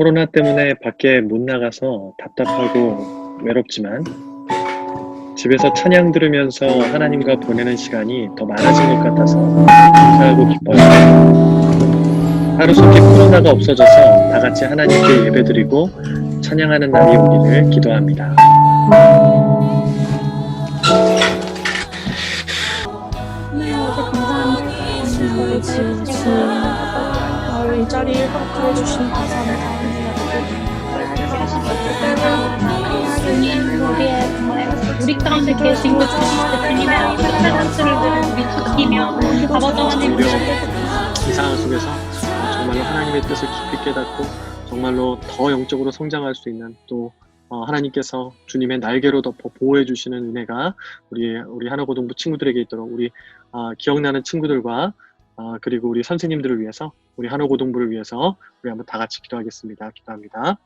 코로나 때문에 밖에 못 나가서 답답하고 외롭지만 집에서 찬양 들으면서 하나님과 보내는 시간이 더 많아진 것 같아서 감사하고 기뻐요. 하루속히 코로나가 없어져서 다 같이 하나님께 예배드리고 찬양하는 날이 오기를 기도합니다. 네, 감사합니다. 저희 집 지금 저희 이 자리를 허락해 주신 우리의 우리 가운데 계신 그 주님의 아버지의 한수를 들은 우리 지키며 아버지 하나님 이 상황 속에서 정말로 하나님의 뜻을 깊이 깨닫고 정말로 더 영적으로 성장할 수 있는 또 어, 하나님께서 주님의 날개로 덮어 보호해 주시는 은혜가 우리 우리 하나고등부 친구들에게 있도록 우리 아, 기억나는 친구들과 아, 그리고 우리 선생님들을 위해서 우리 하나고등부를 위해서 우리 한번 다 같이 기도하겠습니다. 기도합니다.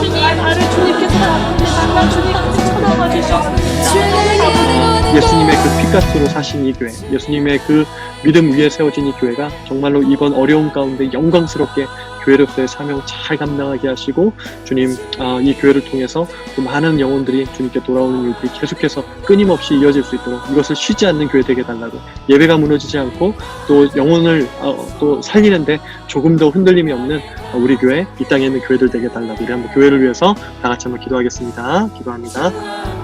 주님, 나를 주님께서 쳐다봐 주셔서 예수님의 그 피가스로 사신 이 교회, 예수님의 그 믿음 위에 세워진 이 교회가 정말로 이번 어려움 가운데 영광스럽게 교회로서의 사명 잘 감당하게 하시고 주님 아, 이 교회를 통해서 또 많은 영혼들이 주님께 돌아오는 일들이 계속해서 끊임없이 이어질 수 있도록 이것을 쉬지 않는 교회 되게 달라고 예배가 무너지지 않고 또 영혼을 어, 또 살리는데 조금 더 흔들림이 없는 어, 우리 교회 이 땅에 있는 교회들 되게 달라고 우리 한번 교회를 위해서 다 같이 한번 기도하겠습니다. 기도합니다.